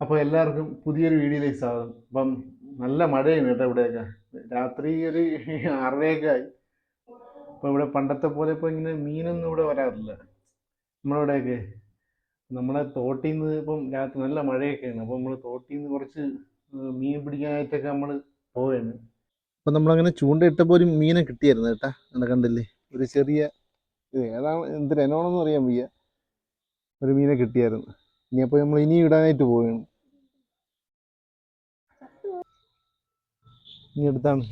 അപ്പോൾ എല്ലാവർക്കും പുതിയൊരു വീഡിയോയിലേക്ക് സ്വാഗതം. അപ്പം നല്ല മഴയാണ് കേട്ടോ ഇവിടെയൊക്കെ. രാത്രി ഒരു ആറരയൊക്കെ ആയി. അപ്പോൾ ഇവിടെ പണ്ടത്തെ പോലെ ഇപ്പോൾ ഇങ്ങനെ മീനൊന്നും ഇവിടെ വരാറില്ല. നമ്മളിവിടെയൊക്കെ. നമ്മളെ തോട്ടിൽ നിന്ന് ഇപ്പം രാത്രി നല്ല മഴയൊക്കെയാണ്. അപ്പോൾ നമ്മൾ തോട്ടിൽ നിന്ന് കുറച്ച് മീൻ പിടിക്കാനായിട്ടൊക്കെ നമ്മൾ പോവുകയാണ് അപ്പം നമ്മളങ്ങനെ ചൂണ്ടയിട്ടപ്പോൾ ഒരു മീനെ കിട്ടിയായിരുന്നു കേട്ടാ. എന്നെ കണ്ടില്ലേ? ഒരു ചെറിയ ഏതാണ് എന്നോണൊന്നും അറിയാൻ വയ്യ. ഒരു മീനെ കിട്ടിയായിരുന്നു. ഇനി അപ്പോൾ നമ്മൾ ഇനി ഇടാനായിട്ട് പോവുകയാണ്. ഇനി എടുത്താണ്.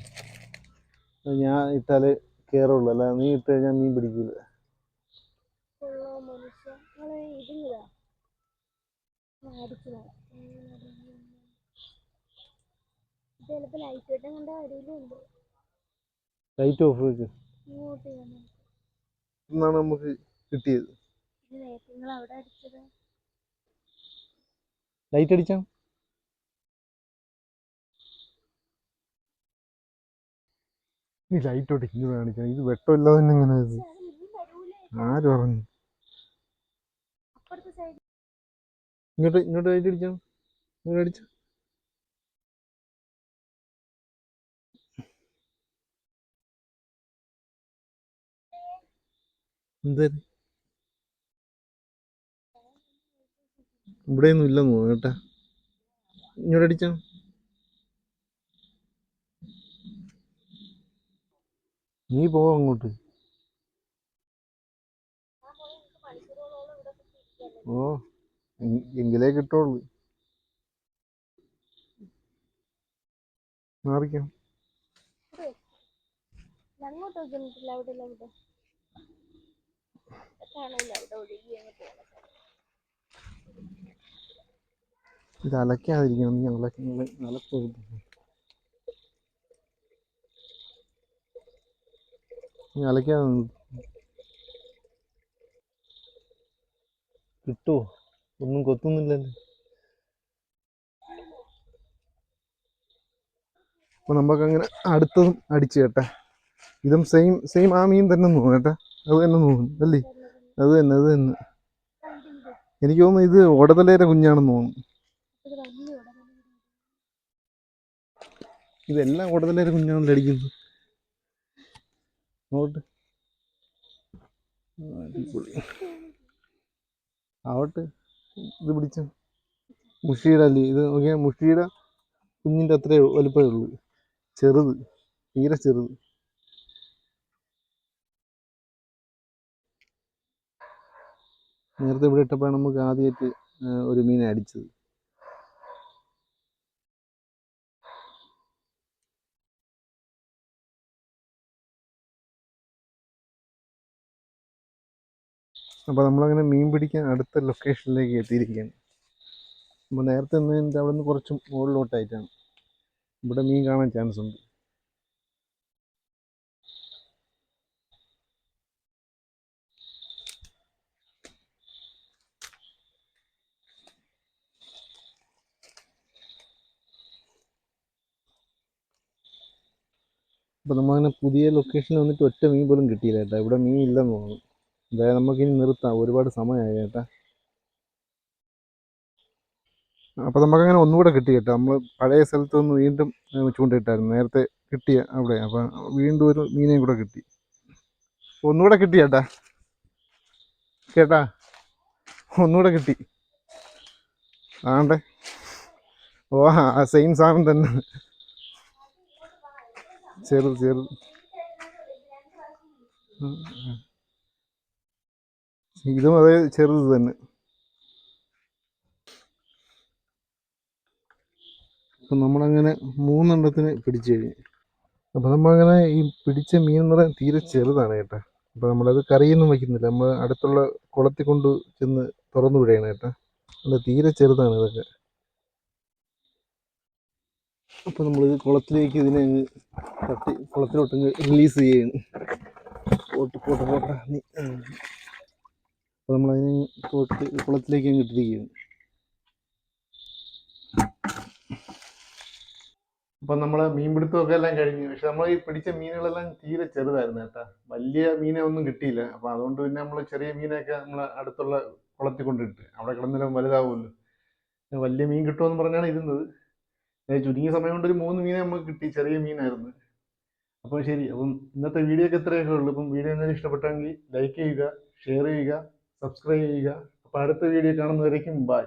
ഞാൻ ഇട്ടാലേ കയറുള്ളൂ അല്ല നീ ഇട്ട് കഴിഞ്ഞാൽ മീൻ പിടിക്കില്ല ലൈറ്റ് ഓഫ് വെക്ക്. എന്നാണ് നമുക്ക് കിട്ടിയത്. നിങ്ങൾ അവിടെ അടിച്ചത്. ലൈറ്റ് അടിച്ചോ? ഈ ലൈറ്റ് ഇങ്ങനെ കാണിക്കണം. ഇത് വെട്ടമില്ലാതെ തന്നെ ഇങ്ങനെ ആര് പറഞ്ഞു? ഇങ്ങോട്ട് ഇങ്ങോട്ട് ലൈറ്റ് അടിച്ചോ? ഇങ്ങോട്ട് അടിച്ചോ? എന്താ? ഇവിടെയൊന്നും ഇല്ലെന്ന് തോന്നുന്നു കേട്ടാ. ഇങ്ങോട്ട് അടിച്ചാ. നീ പോ അങ്ങോട്ട്. ഓ എങ്കിലേ കിട്ടുള്ളൂ. മാറിക്കാം. അങ്ങോട്ട് അവിടെ പോകണം ഇത് അലക്കാതിരിക്കണം നീ അലക്കുന്നത് അലക്കരുത്. നീ അലക്കാതെ. കിട്ടുമോ ഒന്നും കൊത്തുന്നില്ലല്ലോ. അപ്പൊ നമുക്ക് അങ്ങനെ അടുത്തതും അടിച്ചു കേട്ടാ. ഇതും സെയിം സെയിം ആ മീൻ തന്നെ തോന്നും കേട്ടാ. അത് തന്നെ തോന്നും അല്ലേ? അത് തന്നെ അത് തന്നെ. എനിക്ക് തോന്നുന്നു ഇത് ഓടതലേരെ കുഞ്ഞാണെന്ന് തോന്നുന്നു ഇത് വലിയ ഉടനെ ഇതെല്ലാം കൂടുതലേറെ കുഞ്ഞാണല്ലോ അടിക്കുന്നത് നോട്ട് അടിപൊളി. ആവട്ടെ. ഇത് പിടിച്ച. മുഷിയുടെ അല്ലേ. ഇത് നോക്കിയാൽ മുഷിയുടെ കുഞ്ഞിന്റെ അത്രേ വലുപ്പമേ ഉള്ളൂ. ചെറുത്. തീരെ ചെറുത്. നേരത്തെ ഇവിടെ ഇട്ടപ്പോഴാണ് നമുക്ക് ആദ്യമായിട്ട് ഒരു മീനെ അടിച്ചത്. അപ്പോൾ നമ്മളങ്ങനെ മീൻ പിടിക്കാൻ അടുത്ത ലൊക്കേഷനിലേക്ക് എത്തിയിരിക്കുകയാണ്. അപ്പോൾ നേരത്തെ നിന്നതിന്റെ അവിടെ നിന്ന് കുറച്ച് മുകളിലോട്ടായിട്ടാണ്. ഇവിടെ മീൻ കാണാൻ ചാൻസ് ഉണ്ട്. അപ്പോൾ നമ്മളങ്ങനെ പുതിയ ലൊക്കേഷനിൽ വന്നിട്ട് ഒറ്റ മീൻ പോലും കിട്ടിയില്ല കേട്ടോ. ഇവിടെ മീൻ ഇല്ലെന്ന് തോന്നുന്നു. എന്തായാലും നമുക്കിനി നിർത്താം. ഒരുപാട് സമയമായി കേട്ടാ അപ്പോൾ നമുക്കങ്ങനെ ഒന്നുകൂടെ കിട്ടി കേട്ടോ. നമ്മൾ പഴയ സ്ഥലത്ത് നിന്ന് വീണ്ടും ചൂണ്ടയിട്ടായിരുന്നു നേരത്തെ കിട്ടിയ അവിടെ. അപ്പോൾ വീണ്ടും ഒരു മീനെയും കൂടെ കിട്ടി. ഒന്നുകൂടെ കിട്ടി ചേട്ടാ ചേട്ടാ ഒന്നുകൂടെ കിട്ടി. ആണ്ടേ. ഓ ആ സെയിം സാധനം തന്നെ. ചെറു ചെറു. ഇതും അതേ ചെറുത് തന്നെ. അപ്പം നമ്മളങ്ങനെ മൂന്നെണ്ണത്തിന് പിടിച്ചു കഴിഞ്ഞു. അപ്പം നമ്മളങ്ങനെ ഈ പിടിച്ച മീൻ എന്ന് പറയാൻ തീരെ ചെറുതാണ് കേട്ടോ. അപ്പം നമ്മളത് കറിയൊന്നും വയ്ക്കുന്നില്ല നമ്മൾ അടുത്തുള്ള കുളത്തിൽ കൊണ്ട് ചെന്ന് തുറന്നു വിടുകയാണ് കേട്ടോ. അല്ല തീരെ ചെറുതാണ് ഇതൊക്കെ. അപ്പം നമ്മൾ കുളത്തിലേക്ക് ഇതിനെ തട്ടി കുളത്തിലോട്ടങ്ങ് റിലീസ് ചെയ്യുകയാണ് പോട്ട് പോട്ട് പോട്ട. നീ അപ്പോൾ നമ്മളതിനെ പോട്ട് കുളത്തിലേക്ക് ഇട്ടിരിക്കുകയാണ്. അപ്പം നമ്മൾ മീൻപിടുത്തമൊക്കെ എല്ലാം കഴിഞ്ഞു. പക്ഷെ നമ്മൾ ഈ പിടിച്ച മീനുകളെല്ലാം തീരെ ചെറുതായിരുന്നു കേട്ടോ. വലിയ മീനെ ഒന്നും കിട്ടിയില്ല. അപ്പം അതുകൊണ്ട് പിന്നെ നമ്മൾ ചെറിയ മീനൊക്കെ നമ്മൾ അടുത്തുള്ള കുളത്തിൽ കൊണ്ടിട്ട്. അവിടെ കിടന്നാലും വലുതാവുമല്ലോ. വലിയ മീൻ കിട്ടുമെന്ന് പറഞ്ഞാണ് ഇരുന്നത്. ചുരുങ്ങിയ സമയം കൊണ്ട് ഒരു മൂന്ന് മീനെ നമുക്ക് കിട്ടി. ചെറിയ മീനായിരുന്നു. അപ്പോൾ ശരി. അപ്പം ഇന്നത്തെ വീഡിയോ ഒക്കെ ഇത്രയൊക്കെ ഉള്ളൂ. അപ്പം വീഡിയോ എന്തെങ്കിലും ഇഷ്ടപ്പെട്ടെങ്കിൽ ലൈക്ക് ചെയ്യുക ഷെയർ ചെയ്യുക സബ്സ്ക്രൈബ് ചെയ്യുക. അപ്പോൾ അടുത്ത വീഡിയോ കാണുന്നവരേക്കും ബൈ